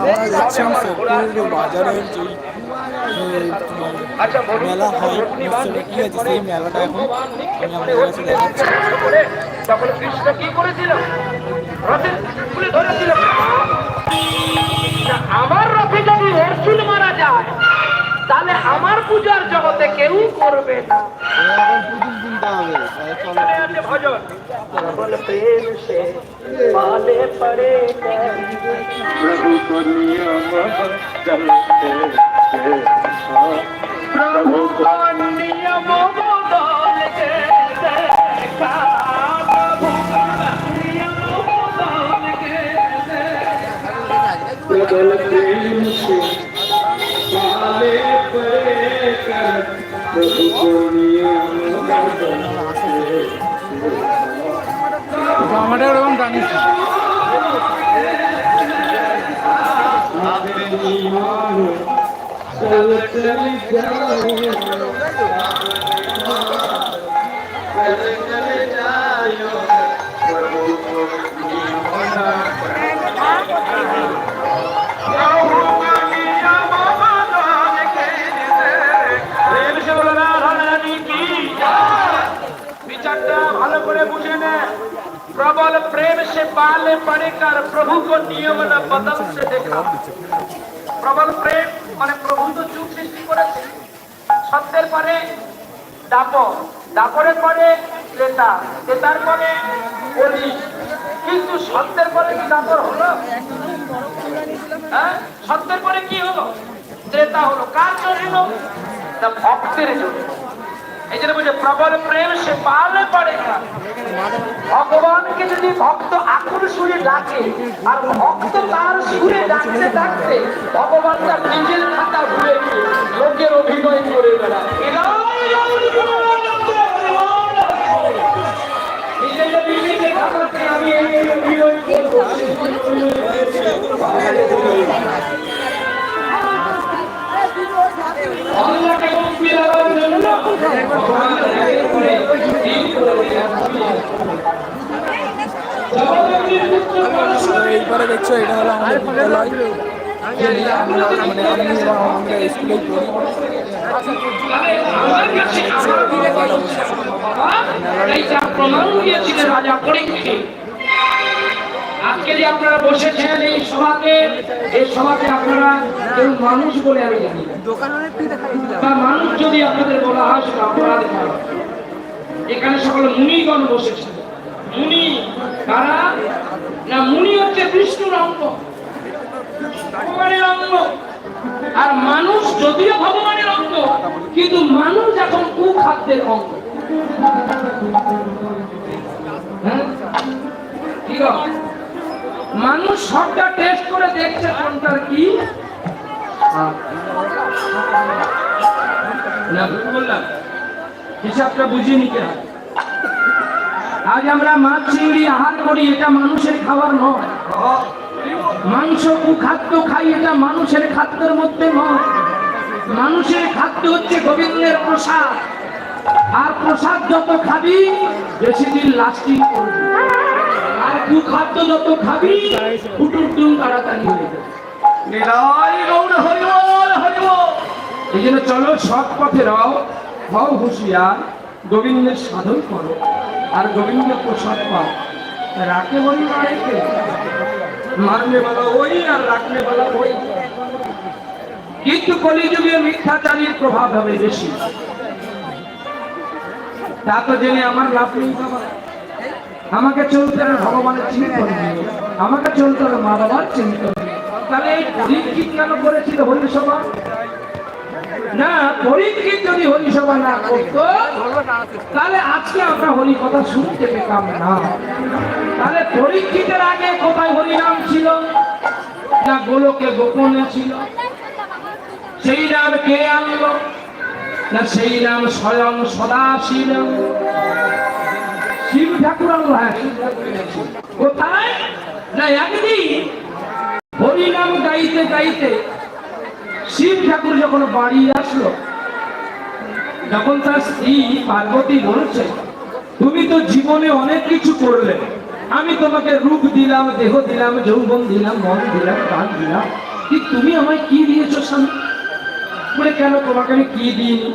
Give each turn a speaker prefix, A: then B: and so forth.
A: আমরা যাচ্ছিলাম বাজারের যেই
B: আচ্ছা
A: মেলা হয় কি আছে? সেই মেলাটা এখন আমি কাছে দেখাচ্ছি।
B: কৃষ্ণ কি করেছিল? আমার রথে যদি অর্জুন মারা যায় তাহলে আমার পূজার জগতে কেউ করবে না। ভজন প্রেম সে পালে পড়ে প্রভু को नियम चलते प्रभु को नियम बदल के देखा प्रभु को नियम बदल के प्रबल प्रेम से पाले पड़े कर प्रभु को नियम बदल
A: আমাদের ওরকম জানিস
B: प्रबल प्रेम से पाले पड़े कर प्रभु को नियम न बदल से देखा प्रबल प्रेम মানে প্রভু তো যুগ সৃষ্টি করেছে। সত্যের পরে দাপর, দাপরের পরে ক্রেতা ক্রেতার পরে কলি কিন্তু সত্যের পরে কি দাপর হলো? হ্যাঁ? সত্যের পরে কি হলো? ক্রেতা হলো। কার জন্য? ভক্তের জন্য। এই জন্য বলছে, প্রবল প্রেম সে পালে পড়ে না ভগবানকে যদি ভক্ত আকুল সুরে ডাকে। আর ভক্ত তার সুরে ডাকতে ডাকতে ভগবান তার নিজের খাতা ভুলে গিয়ে লোকের অভিনয় করে আমি
A: মানে
B: আজকে যে আপনারা বসেছেন এই সভাতে এই সভাতে আপনারা কেউ মানুষ বলে আমি জানি মানুষ যদি আপনাদের বলা হয়, সেটা অপরাধ এখানে সকল মুনিগণ বসেছেন। কারা? না, মুনি হচ্ছে বিষ্ণুর অঙ্গ। ভগবানের অঙ্গ। আর মানুষ যদিও ভগবানের অঙ্গ, কিন্তু মানুষ এখন কুখাদ্যের অঙ্গ। হ্যাঁ? মানুষ সবটা টেস্ট করে দেখছে কোনটার কি। হ্যাঁ। না বললাম। হিসাবটা বুঝিনি হবে আজ আমরা মাছ চিংড়ি আহার করি এটা মানুষের খাবার নয় মাংস খাদ্য খাই এটা মানুষের খাদ্যের মধ্যে নয় মানুষের খাদ্য হচ্ছে গোবিন্দের প্রসাদ। আর প্রসাদ যত খাবি বেশি দিন লাস্টিং করবি। আর কুখাদ্য যত খাবি ফুটুর টুন তাড়াতাড়ি হয়ে এই জন্য চলো সৎ পথে রাও হও হুঁশিয়ার গোবিন্দের সাধন করো। আর গোবিন্দ প্রসাদ পাও রাখে বলি মারেকে মারনে বালা ওই আর রাখনে বালা ওই। কিন্তু কলিযুগে মিথ্যাচারীর প্রভাব হবে বেশি। তা তো জেনে আমার লাভ নেই আমাকে চলতে হবে ভগবানের চিন্তন আমাকে চলতে হবে মা বাবার চিন্তন তাহলে এই পরীক্ষিত কেন করেছিল হরিসভা না পরীক্ষিত যদি হরিসভা না করতো, তাহলে আজকে আমরা হরি কথা শুনতে পেতাম না। তাহলে পরীক্ষিতের আগে কোথায় হরিনাম ছিল? না গোলকে গোপনে ছিল? সেই নাম কে আনলো? না সেই নাম স্বয়ং সদা ছিল? শিব ঠাকুর এনেছিল। কোথায়? না একদিন হরিনাম গাইতে গাইতে শিব ঠাকুর যখন বাড়ি আসলো যখন তার স্ত্রী পার্বতী বলছে, তুমি তো জীবনে অনেক কিছু করলে। আমি তোমাকে রূপ দিলাম, দেহ দিলাম, যৌবন দিলাম, মন দিলাম, প্রাণ দিলাম। কি তুমি আমায় কি দিয়েছ স্বামী? বলে, কেন তোমাকে আমি কি দিইনি?